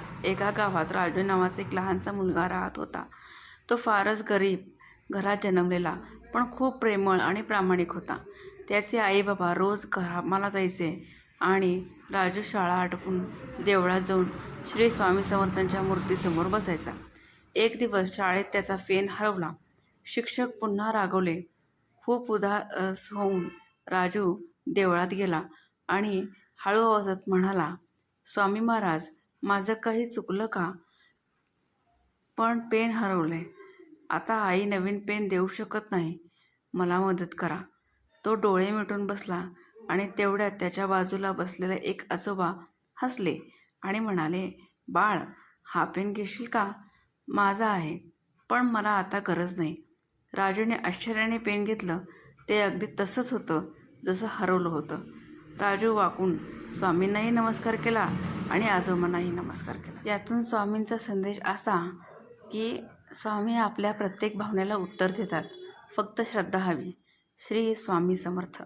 Pass एका गावात राजू नावाचा एक लहानसा मुलगा राहत होता. तो फारच गरीब घरात जन्मलेला पण खूप प्रेमळ आणि प्रामाणिक होता. त्याचे आई बाबा रोज कामाला जायचे आणि राजू शाळा आटपून देवळात जाऊन श्री स्वामी समर्थांच्या मूर्तीसमोर बसायचा. एक दिवस शाळेत त्याचा फेन हरवला. शिक्षक पुन्हा रागवले. खूप उदास होऊन राजू देवळात गेला आणि हळू आवाजात म्हणाला स्वामी महाराज माझं काही चुकलं का? पण पेन हरवले. आता आई नवीन पेन देऊ शकत नाही. मला मदत करा. तो डोळे मिटून बसला आणि तेवढ्यात त्याच्या बाजूला बसलेले एक आजोबा हसले आणि म्हणाले बाळ हा पेन घेशील का? माझा आहे पण मला आता गरज नाही. राजूने आश्चर्याने पेन घेतलं. ते अगदी तसंच होतं जसं हरवलं होतं. राजू वाकून स्वामींनाही नमस्कार केला आणि आजोबांनाही नमस्कार केला. यातून स्वामींचा संदेश असा की स्वामी आपल्या प्रत्येक भावनेला उत्तर देतात. फक्त श्रद्धा हवी. श्री स्वामी समर्थ.